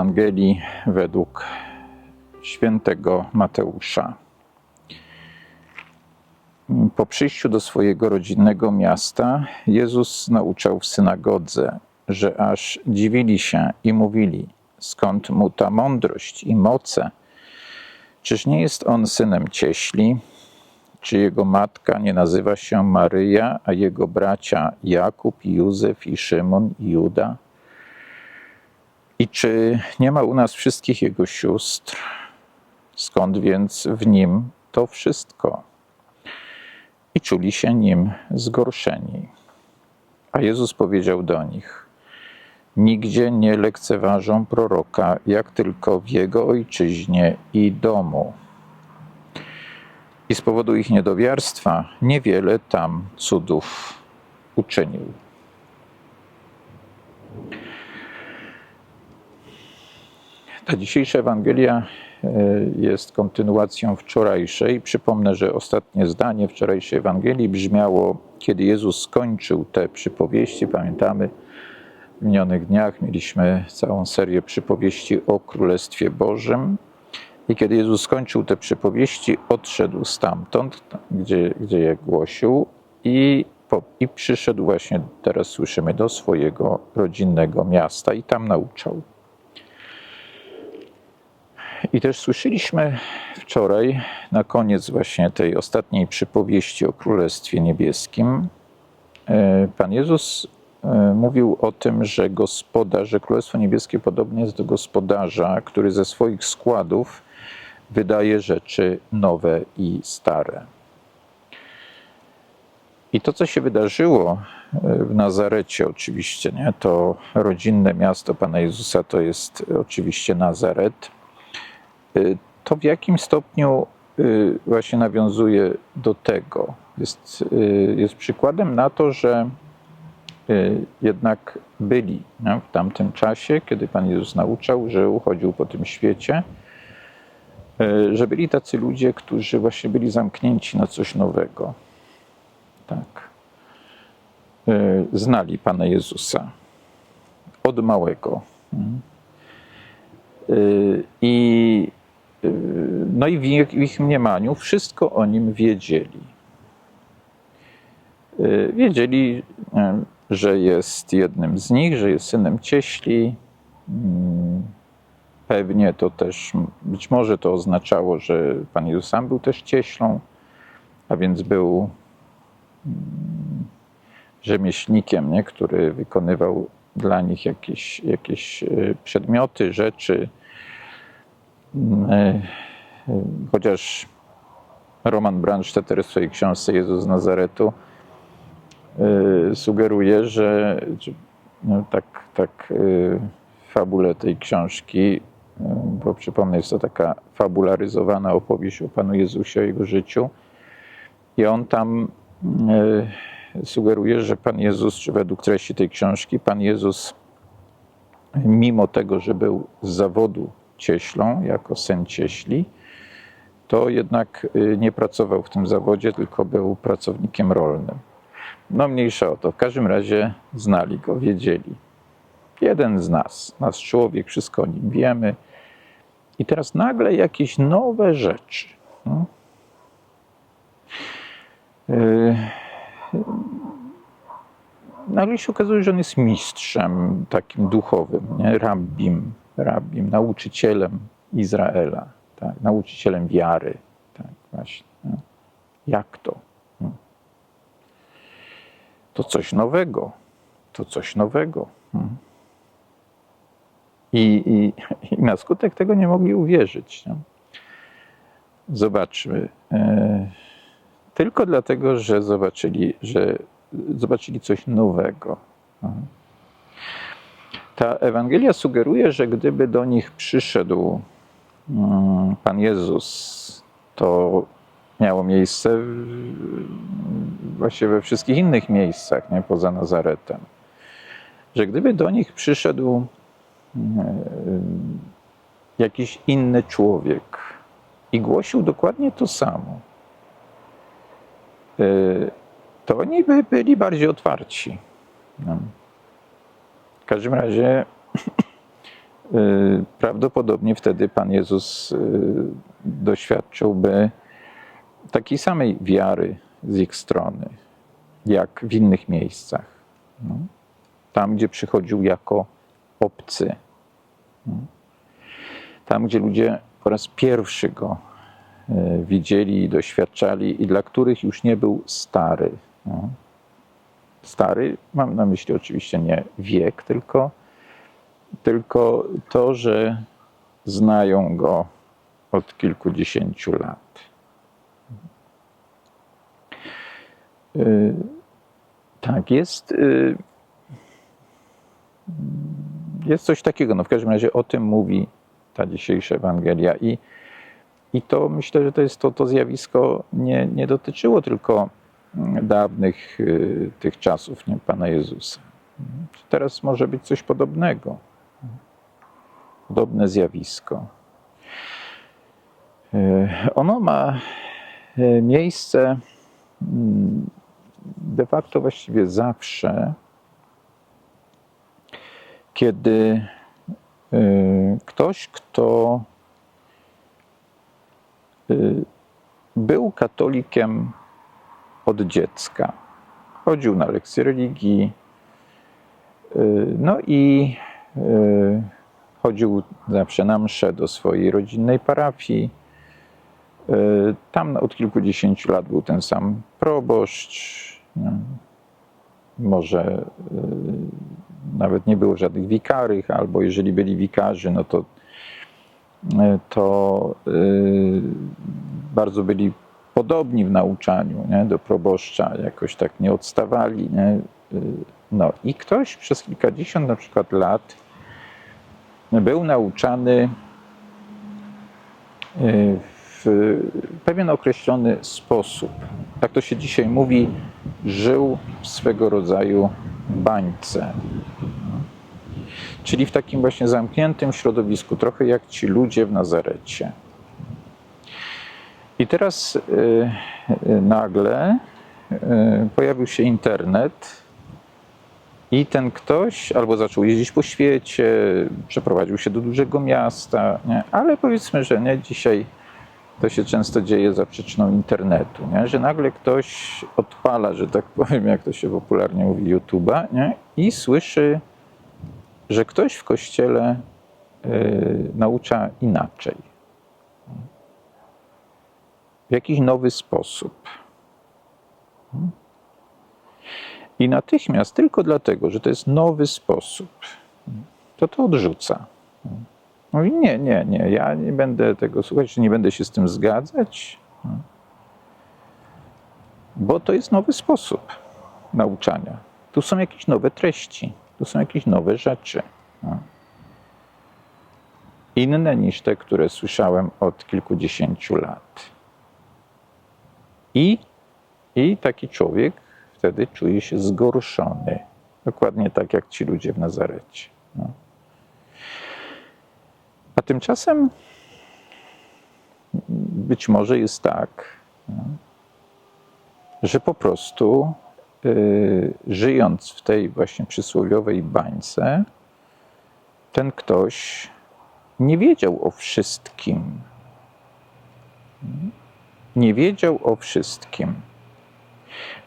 Ewangelii według świętego Mateusza. Po przyjściu do swojego rodzinnego miasta, Jezus nauczał w synagodze, że aż dziwili się i mówili: Skąd mu ta mądrość i moce? Czyż nie jest on synem cieśli? Czy jego matka nie nazywa się Maryja, a jego bracia Jakub, Józef i Szymon i Juda? I czy nie ma u nas wszystkich jego sióstr? Skąd więc w nim to wszystko? I czuli się nim zgorszeni. A Jezus powiedział do nich: Nigdzie nie lekceważą proroka, jak tylko w jego ojczyźnie i domu. I z powodu ich niedowiarstwa niewiele tam cudów uczynił. Ta dzisiejsza Ewangelia e, jest kontynuacją wczorajszej. Przypomnę, że ostatnie zdanie wczorajszej Ewangelii brzmiało, kiedy Jezus skończył te przypowieści. Pamiętamy, w minionych dniach mieliśmy całą serię przypowieści o Królestwie Bożym. I kiedy Jezus skończył te przypowieści, odszedł stamtąd, gdzie, gdzie je głosił, i, po, i przyszedł właśnie, teraz słyszymy, do swojego rodzinnego miasta i tam nauczał. I też słyszeliśmy wczoraj, na koniec właśnie tej ostatniej przypowieści o Królestwie Niebieskim, e, Pan Jezus e, mówił o tym, że gospodarz, że Królestwo Niebieskie podobnie jest do gospodarza, który ze swoich składów wydaje rzeczy nowe i stare. I to, co się wydarzyło e, w Nazarecie, oczywiście, nie? to rodzinne miasto Pana Jezusa to jest oczywiście Nazaret to w jakim stopniu y, właśnie nawiązuje do tego. Jest, y, jest przykładem na to, że jednak byli w tamtym czasie, kiedy Pan Jezus nauczał, że uchodził po tym świecie, że byli tacy ludzie, którzy właśnie byli zamknięci na coś nowego. Tak. Znali Pana Jezusa od małego. Mhm. I no i w ich, w ich mniemaniu wszystko o nim wiedzieli. Y, wiedzieli, że jest jednym z nich, że jest synem cieśli. Pewnie to też, być może to oznaczało, że Pan Jezus sam był też cieślą, a więc był rzemieślnikiem, nie? który wykonywał dla nich jakieś, jakieś przedmioty, rzeczy, chociaż Roman Brandstetter w swojej książce Jezus z Nazaretu e, sugeruje, że no, tak, tak e, fabule tej książki, bo przypomnę, jest to taka fabularyzowana opowieść o Panu Jezusie, o Jego życiu. I on tam sugeruje, że Pan Jezus, czy według treści tej książki, Pan Jezus mimo tego, że był z zawodu cieślą, jako syn cieśli, to jednak y, nie pracował w tym zawodzie, tylko był pracownikiem rolnym. No mniejsza o to. W każdym razie znali go, wiedzieli. Jeden z nas, nasz człowiek, wszystko o nim wiemy. I teraz nagle jakieś nowe rzeczy. No. Yy, nagle się okazuje, że on jest mistrzem takim duchowym, nie? rabbim, rabim, nauczycielem Izraela, tak? nauczycielem wiary. Tak, właśnie. No. Jak to? No. To coś nowego. To coś nowego. No. I, i, I, na skutek tego nie mogli uwierzyć. Zobaczmy. E, tylko dlatego, że zobaczyli, że zobaczyli coś nowego. No. Ta Ewangelia sugeruje, że gdyby do nich przyszedł mm, Pan Jezus, to miało miejsce właściwie we wszystkich innych miejscach, nie poza Nazaretem. Że gdyby do nich przyszedł mm, jakiś inny człowiek i głosił dokładnie to samo, y, to oni by byli bardziej otwarci. Każdym razie y, prawdopodobnie wtedy Pan Jezus y, doświadczyłby takiej samej wiary z ich strony, jak w innych miejscach. No. Tam, gdzie przychodził jako obcy. No. Tam, gdzie ludzie po raz pierwszy go y, widzieli i doświadczali, i dla których już nie był stary. No. Stary, mam na myśli oczywiście nie wiek, tylko, tylko to, że znają go od kilkudziesięciu lat. Y, tak, jest, y, jest coś takiego. No w każdym razie o tym mówi ta dzisiejsza Ewangelia. I, i to myślę, że to jest to, to zjawisko nie, nie dotyczyło tylko dawnych y, tych czasów nie, Pana Jezusa. Teraz może być coś podobnego. Podobne zjawisko. Ono ma miejsce mm, de facto właściwie zawsze, kiedy y, ktoś, kto y, był katolikiem od dziecka, chodził na lekcje religii, y, no i chodził zawsze na msze do swojej rodzinnej parafii. Tam od kilkudziesięciu lat był ten sam proboszcz, może y, nawet nie było żadnych wikarych, albo jeżeli byli wikarzy, no to, y, to y, bardzo byli podobni w nauczaniu nie? do proboszcza, jakoś tak nie odstawali. Nie? No i ktoś przez kilkadziesiąt na przykład lat był nauczany w pewien określony sposób. Jak to się dzisiaj mówi, żył w swego rodzaju bańce. Czyli w takim właśnie zamkniętym środowisku, trochę jak ci ludzie w Nazarecie. I teraz y, y, nagle y, pojawił się internet i ten ktoś albo zaczął jeździć po świecie, przeprowadził się do dużego miasta, nie? ale powiedzmy, że nie dzisiaj to się często dzieje za przyczyną internetu, nie? że nagle ktoś odpala, że tak powiem, jak to się popularnie mówi, YouTube'a nie? i słyszy, że ktoś w kościele y, naucza inaczej. W jakiś nowy sposób. I natychmiast, tylko dlatego, że to jest nowy sposób, to to odrzuca. Mówi, nie, nie, nie, ja nie będę tego słuchać, nie będę się z tym zgadzać, bo to jest nowy sposób nauczania. Tu są jakieś nowe treści, tu są jakieś nowe rzeczy. Inne niż te, które słyszałem od kilkudziesięciu lat. I, I taki człowiek wtedy czuje się zgorszony. Dokładnie tak jak ci ludzie w Nazarecie. No. A tymczasem być może jest tak, że po prostu yy, żyjąc w tej właśnie przysłowiowej bańce, ten ktoś nie wiedział o wszystkim. Nie wiedział o wszystkim.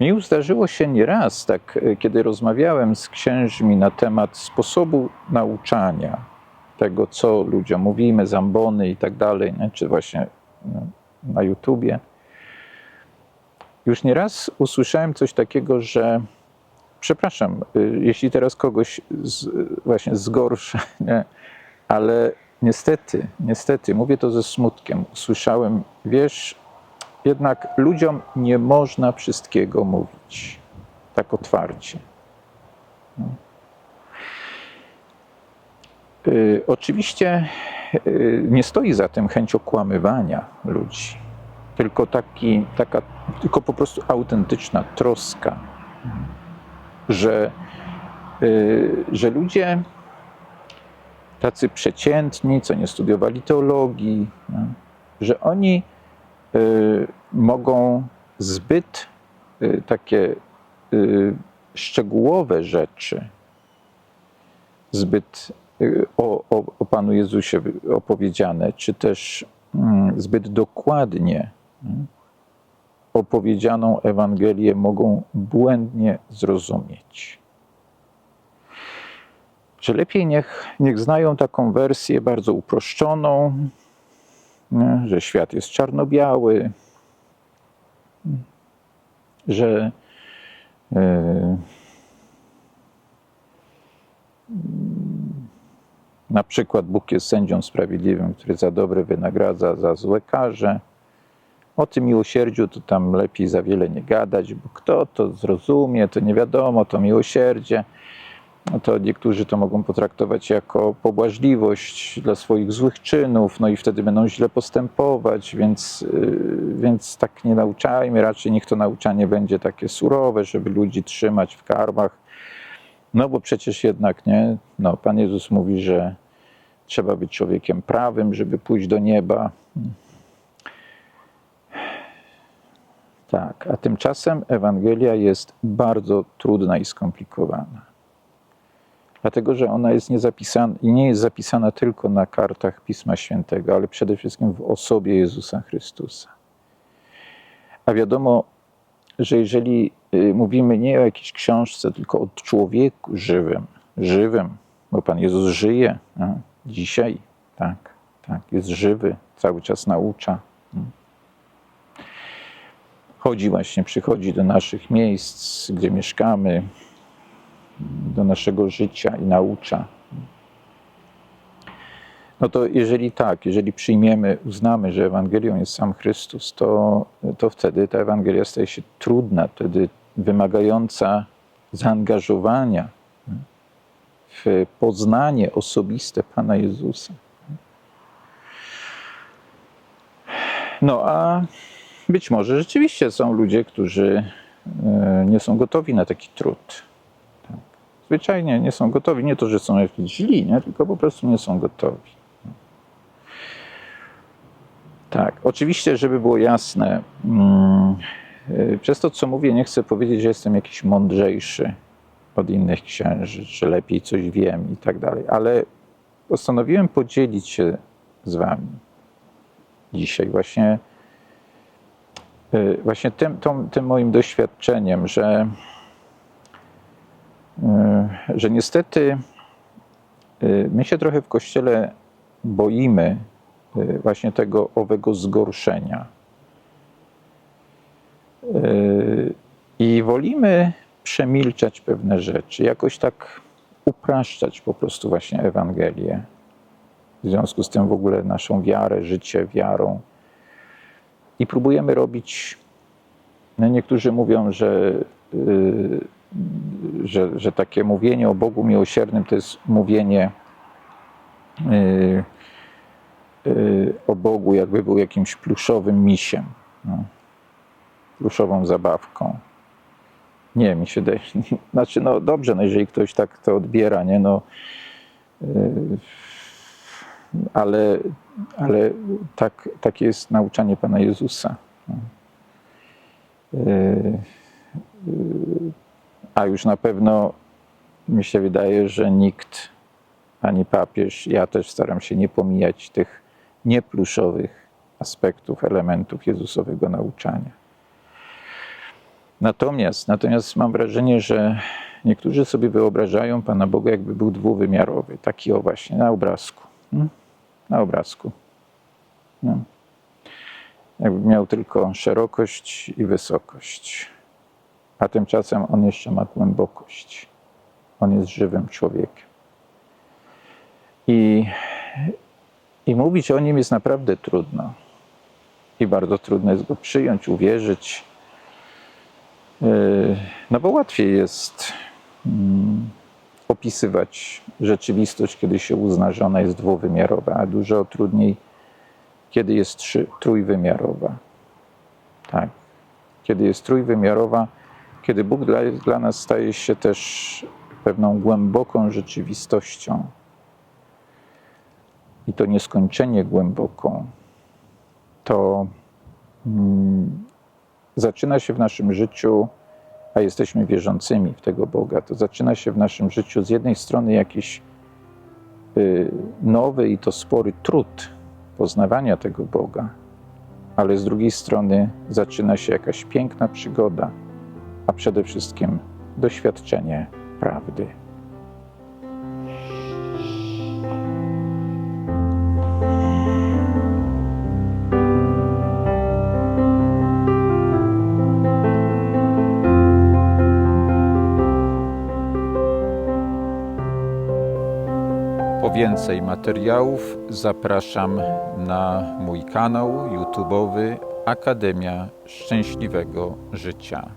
Mi zdarzyło się nieraz, tak, kiedy rozmawiałem z księżmi na temat sposobu nauczania, tego, co ludziom mówimy, zambony i tak dalej, czy właśnie no, na YouTubie. Już nieraz usłyszałem coś takiego, że przepraszam, y, jeśli teraz kogoś z, właśnie zgorszę, nie? ale niestety, niestety, mówię to ze smutkiem, usłyszałem, wiesz, jednak ludziom nie można wszystkiego mówić tak otwarcie. No. Y, oczywiście y, nie stoi za tym chęć okłamywania ludzi, tylko, taki, taka, tylko po prostu autentyczna troska, że, y, że ludzie tacy przeciętni, co nie studiowali teologii, no, że oni mogą zbyt takie szczegółowe rzeczy, zbyt o, o, o Panu Jezusie opowiedziane, czy też mm, zbyt dokładnie mm, opowiedzianą Ewangelię mogą błędnie zrozumieć. Że lepiej niech, niech znają taką wersję bardzo uproszczoną, nie? że świat jest czarno-biały, że yy, na przykład Bóg jest sędzią sprawiedliwym, który za dobre wynagradza, za złe karze. O tym miłosierdziu to tam lepiej za wiele nie gadać, bo kto to zrozumie, to nie wiadomo, to miłosierdzie. No to niektórzy to mogą potraktować jako pobłażliwość dla swoich złych czynów, no i wtedy będą źle postępować, więc, yy, więc tak nie nauczajmy, raczej niech to nauczanie będzie takie surowe, żeby ludzi trzymać w karmach. No bo przecież jednak nie, no Pan Jezus mówi, że trzeba być człowiekiem prawym, żeby pójść do nieba. Tak, a tymczasem Ewangelia jest bardzo trudna i skomplikowana. Dlatego, że ona jest nie zapisana, i nie jest zapisana tylko na kartach Pisma Świętego, ale przede wszystkim w osobie Jezusa Chrystusa. A wiadomo, że jeżeli y, mówimy nie o jakiejś książce, tylko o człowieku żywym, żywym, bo Pan Jezus żyje no, dzisiaj, tak, tak, jest żywy, cały czas naucza. Chodzi właśnie, przychodzi do naszych miejsc, gdzie mieszkamy, do naszego życia i naucza. No to jeżeli tak, jeżeli przyjmiemy, uznamy, że Ewangelią jest sam Chrystus, to, to wtedy ta Ewangelia staje się trudna, wtedy wymagająca zaangażowania w poznanie osobiste Pana Jezusa. No a być może rzeczywiście są ludzie, którzy e, nie są gotowi na taki trud. Zwyczajnie nie są gotowi. Nie to, że są jakiś źli, nie? tylko po prostu nie są gotowi. Tak, oczywiście, żeby było jasne, mm, e, przez to, co mówię, nie chcę powiedzieć, że jestem jakiś mądrzejszy od innych księży, czy lepiej coś wiem i tak dalej, ale postanowiłem podzielić się z Wami dzisiaj właśnie, e, właśnie tym, tym, moim doświadczeniem, że, że niestety my się trochę w Kościele boimy Y, właśnie tego owego zgorszenia. Y, I wolimy przemilczać pewne rzeczy, jakoś tak upraszczać po prostu właśnie Ewangelię. W związku z tym w ogóle naszą wiarę, życie wiarą. I próbujemy robić. No niektórzy mówią, że, że, że takie mówienie o Bogu miłosiernym to jest mówienie. Yy, Y, o Bogu, jakby był jakimś pluszowym misiem, no. pluszową zabawką. Nie, mi się daje, znaczy no dobrze, no jeżeli ktoś tak to odbiera, nie, no y, ale, ale tak, takie jest nauczanie Pana Jezusa. No. Y, a już na pewno mi się wydaje, że nikt, ani papież, ja też staram się nie pomijać tych niepluszowych aspektów, elementów Jezusowego nauczania. Natomiast, natomiast mam wrażenie, że niektórzy sobie wyobrażają Pana Boga, jakby był dwuwymiarowy, taki o właśnie, na obrazku. Hmm? Na obrazku. No. Jakby miał tylko szerokość i wysokość. A tymczasem on jeszcze ma głębokość. On jest żywym człowiekiem. I i mówić o nim jest naprawdę trudno. I bardzo trudno jest go przyjąć, uwierzyć. Yy, no bo łatwiej jest mm, opisywać rzeczywistość, kiedy się uzna, że ona jest dwuwymiarowa, a dużo trudniej, kiedy jest trójwymiarowa. Tak. Kiedy jest trójwymiarowa, kiedy Bóg dla, dla nas staje się też pewną głęboką rzeczywistością. I to nieskończenie głęboką, to mm, zaczyna się w naszym życiu, a jesteśmy wierzącymi w tego Boga, to zaczyna się w naszym życiu z jednej strony jakieś y, nowy i to spory trud poznawania tego Boga, ale z drugiej strony zaczyna się jakaś piękna przygoda, a przede wszystkim doświadczenie prawdy. Po więcej materiałów zapraszam na mój kanał YouTube'owy Akademia Szczęśliwego Życia.